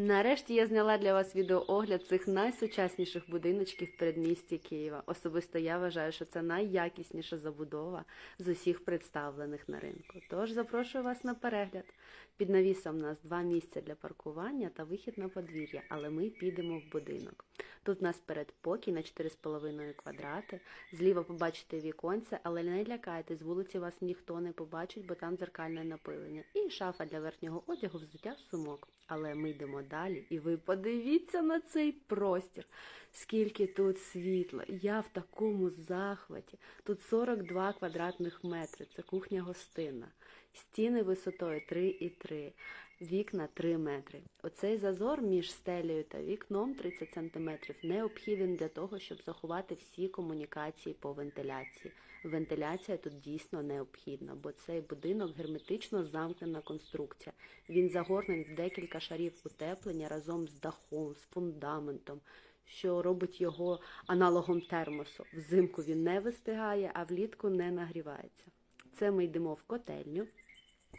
Нарешті я зняла для вас відеоогляд цих найсучасніших будиночків в передмісті Києва. Особисто я вважаю, що це найякісніша забудова з усіх представлених на ринку. Тож запрошую вас на перегляд. Під навісом у нас два місця для паркування та вихід на подвір'я, але ми підемо в будинок. Тут у нас передпокій на 4,5 квадрати. Зліва побачите віконце, але не лякайтесь, з вулиці вас ніхто не побачить, бо там дзеркальне напилення. І шафа для верхнього одягу, взуття, сумок. Але ми йдемо далі, і ви подивіться на цей простір. Скільки тут світла. Я в такому захваті. Тут 42 квадратних метри. Це кухня гостина. Стіни висотою 3,3, вікна 3 метри. Оцей зазор між стелею та вікном 30 см необхіден для того, щоб заховати всі комунікації по вентиляції. Вентиляція тут дійсно необхідна, бо цей будинок герметично замкнена конструкція. Він загорнений в декілька шарів утеплення разом з дахом, з фундаментом, що робить його аналогом термосу. Взимку він не вистигає, а влітку не нагрівається. Це ми йдемо в котельню.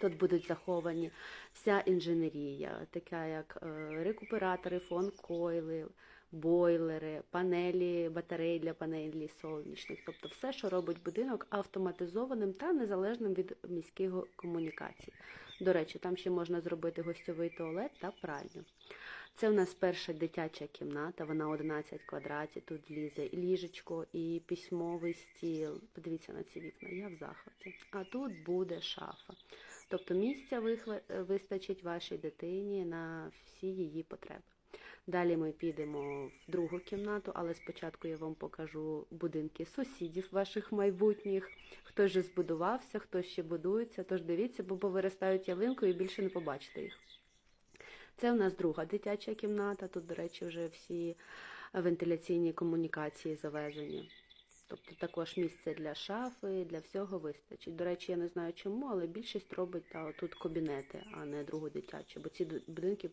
Тут будуть заховані вся інженерія, така як е, рекуператори, фон-койли, бойлери, панелі, батареї для панелі сонячних, тобто все, що робить будинок автоматизованим та незалежним від міських комунікацій. До речі, там ще можна зробити гостьовий туалет та пральню. Це у нас перша дитяча кімната, вона 11 квадратів, тут влізе і ліжечко, і письмовий стіл. Подивіться на ці вікна, я в захваті. А тут буде шафа. Тобто місця вистачить вашій дитині на всі її потреби. Далі ми підемо в другу кімнату, але спочатку я вам покажу будинки сусідів ваших майбутніх. Хтось же збудувався, хтось ще будується, тож дивіться, бо повиростають ялинку і більше не побачите їх. Це в нас друга дитяча кімната. Тут, до речі, вже всі вентиляційні комунікації завезені. Тобто також місце для шафи, для всього вистачить. До речі, я не знаю чому, але більшість робить та, тут кабінети, а не другу дитячу, бо ці будинки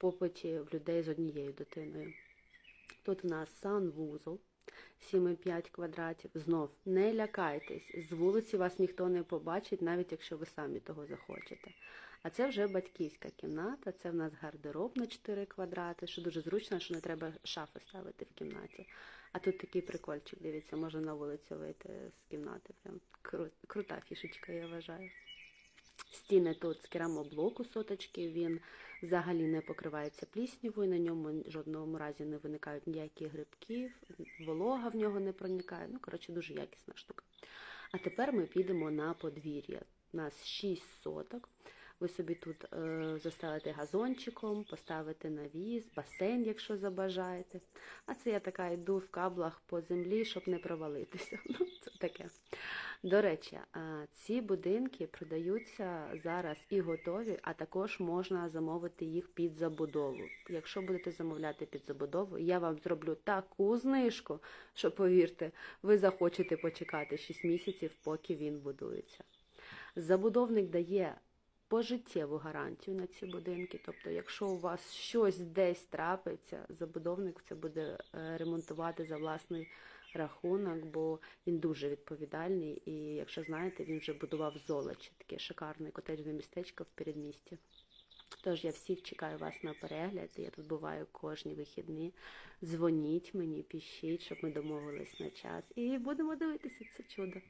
попиті в людей з однією дитиною. Тут в нас санвузол. 7,5 квадратів. Знов не лякайтесь, з вулиці вас ніхто не побачить, навіть якщо ви самі того захочете. А це вже батьківська кімната, це в нас гардероб на 4 квадрати, що дуже зручно, що не треба шафи ставити в кімнаті. А тут такий прикольчик, дивіться, можна на вулицю вийти з кімнати. Прям кру- крута фішечка, я вважаю. Стіни тут з керамоблоку соточки, він взагалі не покривається пліснявою, на ньому в жодному разі не виникають ніяких грибків, волога в нього не проникає. Ну, коротше, дуже якісна штука. А тепер ми підемо на подвір'я. У нас 6 соток. Ви собі тут е, застелите газончиком, поставите навіс, басейн, якщо забажаєте. А це я така йду в каблах по землі, щоб не провалитися. Ну, це таке. До речі, ці будинки продаються зараз і готові, а також можна замовити їх під забудову. Якщо будете замовляти під забудову, я вам зроблю таку знижку, що повірте, ви захочете почекати 6 місяців, поки він будується. Забудовник дає пожиттєву гарантію на ці будинки. Тобто, якщо у вас щось десь трапиться, забудовник це буде е, ремонтувати за власний рахунок, бо він дуже відповідальний. І якщо знаєте, він вже будував золочі, таке шикарне котеджне містечко в передмісті. Тож я всіх чекаю вас на перегляд. Я тут буваю кожні вихідні. Дзвоніть мені, пишіть, щоб ми домовились на час. І будемо дивитися це чудо.